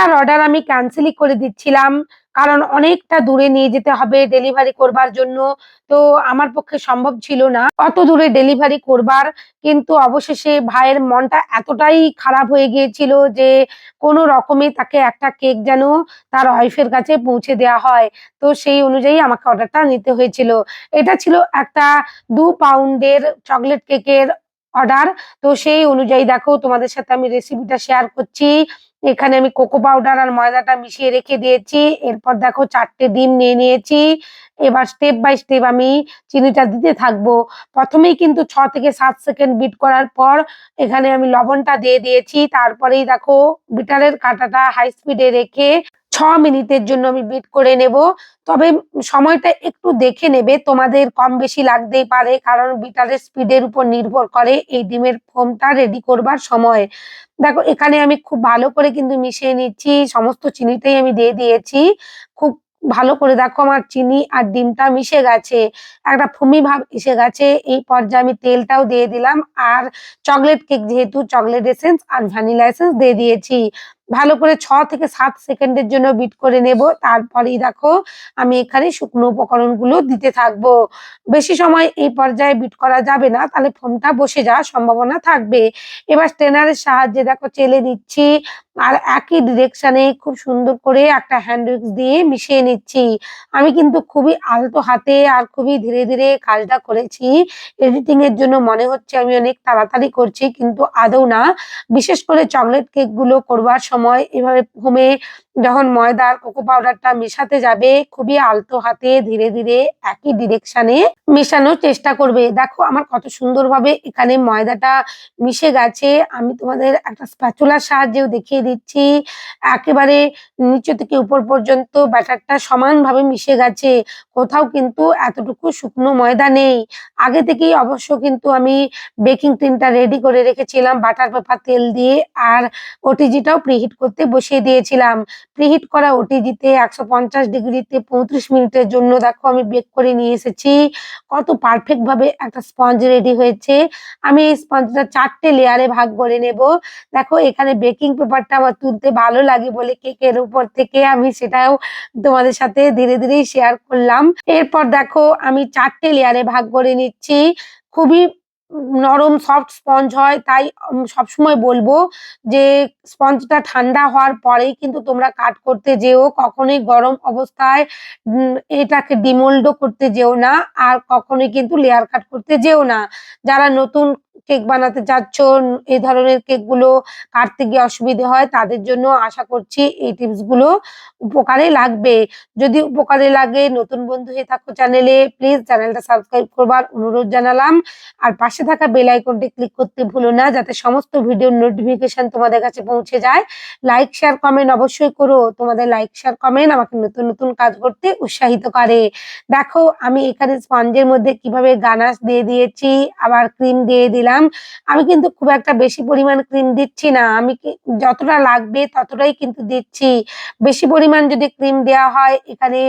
প্রত্যেকটার অর্ডার আমি ক্যান্সেলই করে দিচ্ছিলাম, কারণ অনেকটা দূরে নিয়ে যেতে হবে ডেলিভারি করবার জন্য। তো আমার পক্ষে সম্ভব ছিল না অত দূরে ডেলিভারি করবার, কিন্তু অবশেষে ভাইয়ের মনটা এতটাই খারাপ হয়ে গিয়েছিল যে কোনো রকমে তাকে একটা কেক যেন তার ওয়াইফের কাছে পৌঁছে দেওয়া হয়। তো সেই অনুযায়ী আমাকে অর্ডারটা নিতে হয়েছিল। এটা ছিল একটা দু পাউন্ডের চকলেট কেকের অর্ডার তো সেই অনুযায়ী দেখো তোমাদের সাথে আমি রেসিপিটা শেয়ার করছি। এখানে আমি কোকো পাউডার আর ময়দাটা মিশিয়ে রেখে দিয়েছি। এরপর দেখো চারটে ডিম নিয়ে নিয়েছি। এবার স্টেপ বাই স্টেপ আমি চিনিটা দিতে থাকব। প্রথমেই কিন্তু ছ থেকে সাত সেকেন্ড বিট করার পর এখানে আমি লবণটা দিয়ে দিয়েছি। তারপরেই দেখো বিটারের কাঁটাটা হাই স্পিডে রেখে মিনিটের জন্য আমি বিট করে নেব। তবে সময়টা একটু দেখে নেবে, তোমাদের কম বেশি লাগতেই পারে, কারণ বিটারের স্পিডের উপর নির্ভর করে এই ডিমের ফোমটা রেডি করবার সময়। দেখো, এখানে আমি খুব ভালো করে কিন্তু মিশিয়ে নিচ্ছি, সমস্ত চিনিটাই আমি দিয়ে দিয়েছি। খুব ভালো করে দেখো, আমার চিনি আর ডিমটা মিশে গেছে। একটা ফুমি ভাব এসে গেছে, এই পর্যায়ে আমি তেলটাও দিয়ে দিলাম। আর চকলেট কেক যেহেতু চকলেট এসেন্স আর ভ্যানিলা এসেন্স দিয়ে দিয়েছি। ভালো করে ছ থেকে সাত সেকেন্ডের জন্য বিট করে নেব। তারপরেই দেখো আমি এখানে শুকনো উপকরণগুলো দিতে থাকব। বেশি সময় এই পর্যায়ে বিট করা যাবে না, তাহলে ফোমটা বসে যাওয়ার সম্ভাবনা থাকবে। এবার স্টেনারের সাহায্যে দেখো চেলে নিচ্ছি আর একই ডিরেকশনে খুব সুন্দর করে একটা হ্যান্ড উইক্স দিয়ে মিশিয়ে নিচ্ছি। আমি কিন্তু খুবই আলতো হাতে আর খুবই ধীরে ধীরে কাজটা করেছি। এডিটিং এর জন্য মনে হচ্ছে আমি অনেক তাড়াতাড়ি করছি, কিন্তু আদৌ না। বিশেষ করে চকলেট কেকগুলো করবার সময় এভাবে ফোমে যখন ময়দা আর কোকো পাউডারটা মেশাতে যাবে, খুবই আলতো হাতে ধীরে ধীরে একই ডিরেকশনে মেশানোর চেষ্টা করবে। দেখো আমার কত সুন্দরভাবে এখানে ময়দাটা মিশে গেছে। আমি তোমাদের একটা স্প্যাচুলার সাহায্যেও দেখিয়ে দিচ্ছি। একেবারে নিচে থেকে উপর পর্যন্ত ব্যাটারটা সমানভাবে মিশে গেছে। কোথাও কিন্তু এতটুকু শুকনো ময়দা নেই। আগে থেকেই অবশ্য কিন্তু আমি বেকিং টিনটা রেডি করে রেখেছিলাম বাটার পেপার তেল দিয়ে। আর ওটিজিটাও প্রিহিট করতে বসিয়ে দিয়েছিলাম। প্রিহিট করা ওটিজিতে একশো পঞ্চাশ ডিগ্রিতে পঁয়ত্রিশ মিনিটের জন্য দেখো আমি বেক করে নিয়ে এসেছি। কত পারফেক্ট ভাবে একটা স্পঞ্জ রেডি হয়েছে। আমি এই স্পঞ্জটা চারটে লেয়ারে ভাগ করে নেব। দেখো এখানে বেকিং পেপারটা আমার তুলতে ভালো লাগে বলে কেকের উপর থেকে আমি সেটাও তোমাদের সাথে ধীরে ধীরে শেয়ার করলাম। এরপর দেখো আমি চারটে লেয়ারে ভাগ করে নিচ্ছি। খুবই নরম সফট স্পঞ্জ হয়, তাই সবসময় বলব যে স্পঞ্জটা ঠান্ডা হওয়ার পরেই কিন্তু তোমরা কাট করতে যেও, কখনোই গরম অবস্থায় এটাকে ডিমোল্ডও করতে যেও না, আর কখনোই কিন্তু লেয়ার কাট করতে যেও না। যারা নতুন কেক বানাতে চাচ্ছ এই ধরনের কেকগুলো কাটতে গিয়ে অসুবিধে হয়, তাদের জন্য আশা করছি এই টিপসগুলো উপকারে লাগবে। যদি উপকারে লাগে, নতুন বন্ধু হয়ে থাকো চ্যানেলে প্লিজ চ্যানেলটা সাবস্ক্রাইব করবার অনুরোধ জানালাম। আর পাশে থাকা বেল আইকনটি ক্লিক করতে ভুলো না, যাতে সমস্ত ভিডিওর নোটিফিকেশন তোমাদের কাছে পৌঁছে যায়। লাইক শেয়ার কমেন্ট অবশ্যই করো। তোমাদের লাইক শেয়ার কমেন্ট আমাকে নতুন নতুন কাজ করতে উৎসাহিত করে। দেখো, আমি এখানে স্পঞ্জের মধ্যে কীভাবে গানাশ দিয়ে দিয়েছি, আবার ক্রিম দিয়ে দিলাম। আমি কিন্তু খুব একটা বেশি পরিমাণ ক্রিম দিচ্ছি না। আমি যতটা লাগবে ততটাই কিন্তু দিচ্ছি। বেশি পরিমাণ যদি ক্রিম দেওয়া হয়, এখানে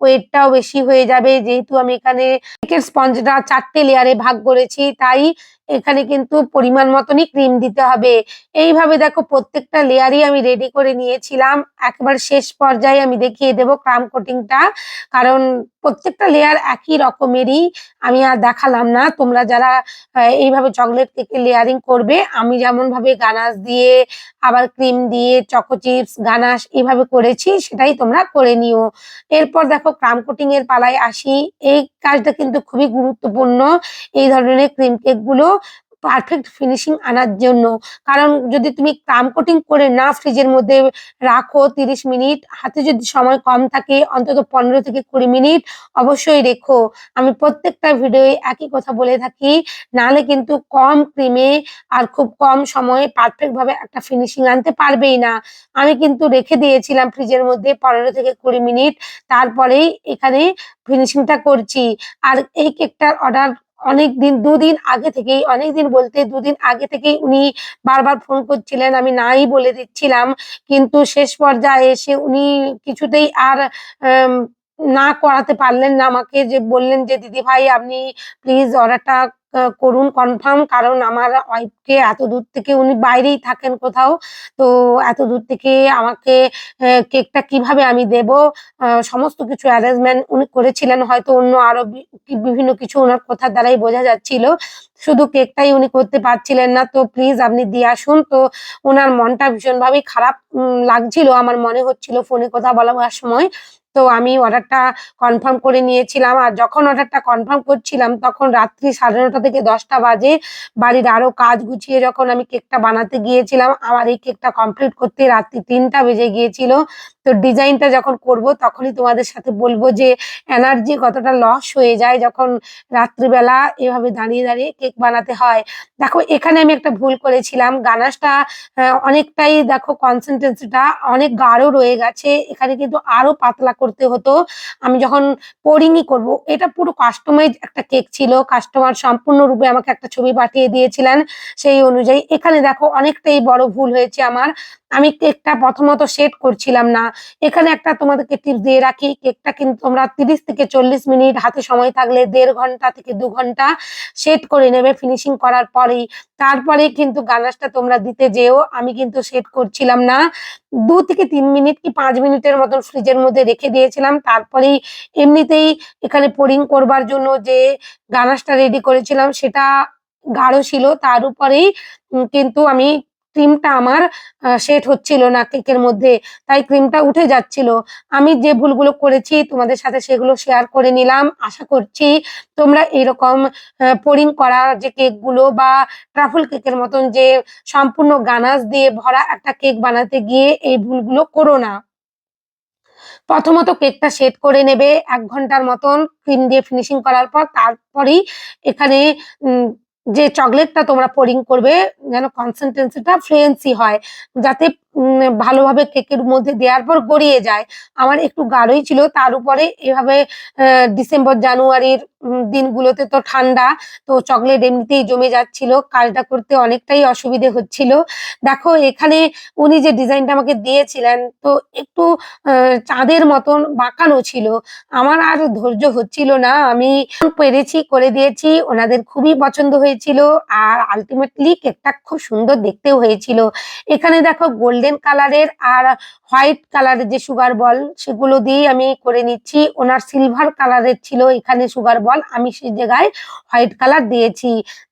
ওয়েটটাও বেশি হয়ে যাবে। যেহেতু আমি এখানে কেকের স্পঞ্জটা চারটে লেয়ারে ভাগ করেছি, তাই এখানে কিন্তু পরিমাণ মতনই ক্রিম দিতে হবে। এইভাবে দেখো প্রত্যেকটা লেয়ারই আমি রেডি করে নিয়েছিলাম। একবার শেষ পর্যায়ে আমি দেখিয়ে দেবো ক্রাম কোটিংটা কারণ প্রত্যেকটা লেয়ার একই রকমেরই আমি আর দেখালাম না। তোমরা যারা এইভাবে চকলেট কেকে লেয়ারিং করবে, আমি যেমন ভাবে গানাশ দিয়ে, আবার ক্রিম দিয়ে চকো চিপস গানাস এইভাবে করেছি, সেটাই তোমরা করে নিও। এরপর দেখো ক্রাম কোটিং এর পালায় আসি। এই কাজটা কিন্তু খুবই গুরুত্বপূর্ণ। এই ধরনের ক্রিম কেকগুলো পারফেক্ট ফিনিশিং আনার জন্য। কারণ যদি তুমি ক্রাম কোটিং করে না ফ্রিজের মধ্যে রাখো তিরিশ মিনিট, হাতে যদি সময় কম থাকে, অন্তত পনেরো থেকে কুড়ি মিনিট অবশ্যই রেখো। আমি প্রত্যেকটা ভিডিওয়ে একই কথা বলে থাকি, নাহলে কিন্তু কম ক্রিমে আর খুব কম সময়ে পারফেক্ট ভাবে একটা ফিনিশিং আনতে পারবেই না। আমি কিন্তু রেখে দিয়েছিলাম ফ্রিজের মধ্যে পনেরো থেকে কুড়ি মিনিট, তারপরেই এখানে ফিনিশিংটা করছি। আর এই কেকটার অর্ডার অনেক দিন, দুদিন আগে থেকেই, অনেক দিন বলতে দুদিন আগে থেকেই উনি বারবার ফোন করছিলেন, আমি নাই বলে দিচ্ছিলাম। কিন্তু শেষ পর্যায়ে এসে উনি কিছুতেই আর না করাতে পারলেন না আমাকে, যে বললেন যে, দিদি ভাই, আপনি প্লিজ অর্ডারটা করুন কনফার্ম কারণ আমার ওয়াইফকে এত দূর থেকে উনি বাইরেই থাকেন কোথাও, তো এত দূর থেকে আমাকে কেকটা কীভাবে আমি দেব সমস্ত কিছু অ্যারেঞ্জমেন্ট উনি করেছিলেন, হয়তো অন্য আরও বিভিন্ন কিছু ওনার কথার দ্বারাই বোঝা যাচ্ছিল, শুধু কেকটাই উনি করতে পারছিলেন না, তো প্লিজ আপনি দিয়ে আসুন, তো ওনার মনটা ভীষণভাবেই খারাপ লাগছিল, আমার মনে হচ্ছিল ফোনে কথা বলার সময় তো আমি অর্ডারটা কনফার্ম করে নিয়েছিলাম। আর যখন অর্ডারটা কনফার্ম করছিলাম, তখন রাত্রি সাড়ে নটা থেকে দশটা বাজে। বাড়ির আরও কাজ গুছিয়ে যখন আমি কেকটা বানাতে গিয়েছিলাম, আমার এই কেকটা কমপ্লিট করতে রাত্রি তিনটা বেজে গিয়েছিল। তো ডিজাইনটা যখন করব তখনই তোমাদের সাথে বলব যে এনার্জি কতটা লস হয়ে যায় যখন রাত্রিবেলা এভাবে দাঁড়িয়ে দাঁড়িয়ে কেক বানাতে হয়। দেখো এখানে আমি একটা ভুল করেছিলাম। গানাশটা আহ, অনেকটাই দেখো কনসেন্ট্রেন্সিটা অনেক গাঢ় রয়ে গেছে। এখানে কিন্তু আরও পাতলা করতে হতো। আমি যখন পোরিংই করব এটা পুরো কাস্টমাইজ একটা কেক ছিল। কাস্টমার সম্পূর্ণরূপে আমাকে একটা ছবি পাঠিয়ে দিয়েছিলেন সেই অনুযায়ী। এখানে দেখো অনেকটাই বড় ভুল হয়েছে আমার। আমি কেকটা প্রথমত সেট করছিলাম না। এখানে একটা তোমাদেরকে টিপস দিয়ে রাখি, কেকটা কিন্তু তোমরা তিরিশ থেকে চল্লিশ মিনিট হাতে সময় থাকলে দেড় ঘণ্টা থেকে দু ঘণ্টা সেট করে নেবে ফিনিশিং করার পরেই। তারপরে কিন্তু গানাশটা তোমরা দিতে যেও, আমি কিন্তু সেট করছিলাম না। দু থেকে তিন মিনিট কি পাঁচ মিনিটের মতন ফ্রিজের মধ্যে রেখে দিয়েছিলাম। তারপরেই এমনিতেই এখানে পোরিং করবার জন্য যে গানাশটা রেডি করেছিলাম সেটা গাঢ় ছিল, তার উপরেই কিন্তু আমি ক্রিমটা আমার সেট হচ্ছিল না কেকের মধ্যে, তাই ক্রিমটা উঠে যাচ্ছিল। আমি যে ভুলগুলো করেছি তোমাদের সাথে সেগুলো শেয়ার করে নিলাম। আশা করছি তোমরা এরকম পোরিং করা যে কেকগুলো বা ট্রাফল কেকের মতন যে সম্পূর্ণ গানাশ দিয়ে ভরা একটা কেক বানাতে গিয়ে এই ভুলগুলো করো না। প্রথমত কেকটা সেট করে নেবে এক ঘণ্টার মতন ক্রিম দিয়ে ফিনিশিং করার পর তারপরেই এখানে যে চকলেটটা তোমরা পোরিং করবে যেন কনসিস্টেন্সিটা ফ্লুয়েন্সি হয় যাতে ভালোভাবে কেকের মধ্যে দেওয়ার পর গড়িয়ে যায়। আমার একটু গাঢ়ই ছিল, তার উপরে এভাবে ডিসেম্বর, জানুয়ারির দিনগুলোতে তো ঠান্ডা, তো চকলেট এমনিতেই জমে যাচ্ছিল কাজটা করতে অনেকটাই অসুবিধে হচ্ছিল। দেখো, এখানে উনি যে ডিজাইনটা আমাকে দিয়েছিলেন, তো একটু চাঁদের মতন বাঁকানো ছিল। আমার আর ধৈর্য হচ্ছিল না, আমি পেরেছি, করে দিয়েছি, ওনাদের খুবই পছন্দ হয়েছিল, আর আলটিমেটলি কেকটা খুব সুন্দর দেখতেও হয়েছিল। এখানে দেখো গোল্ডেন কালারের আর হোয়াইট কালারের যে সুগার বল, সেগুলো দিয়ে আমি করে নিচ্ছি। ওনার সিলভার কালারের ছিল এখানে সুগার বল, আমি সেই জায়গায় হোয়াইট কালার দিয়েছি।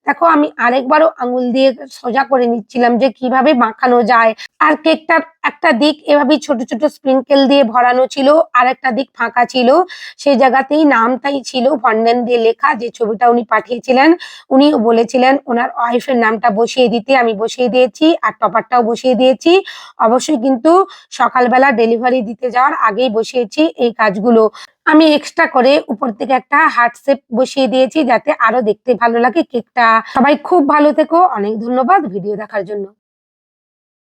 দেখো, আমি আরেকবারও আঙুল দিয়ে সোজা করে নিচ্ছিলাম যে কীভাবে মাখানো যায়। আর কেকটার একটা দিক এভাবেই ছোট ছোট স্প্রিঙ্কেল দিয়ে ভরানো ছিল, আর একটা দিক ফাঁকা ছিল। সেই জায়গাতেই নামটাই ছিল ফন্ডেন দিয়ে লেখা, যে ছবিটা উনি পাঠিয়েছিলেন উনি বলেছিলেন, ওনার ওয়াইফের নামটা বসিয়ে দিতে আমি বসিয়ে দিয়েছি আর টপারটাও বসিয়ে দিয়েছি। অবশ্যই কিন্তু সকালবেলা ডেলিভারি দিতে যাওয়ার আগেই বসিয়েছি এই কাজগুলো। আমি এক্সট্রা করে উপর থেকে একটা হার্ট শেপ বসিয়ে দিয়েছি যাতে আরও দেখতে ভালো লাগে কেকটা সবাই খুব ভালো থেকো। অনেক ধন্যবাদ ভিডিও দেখার জন্য।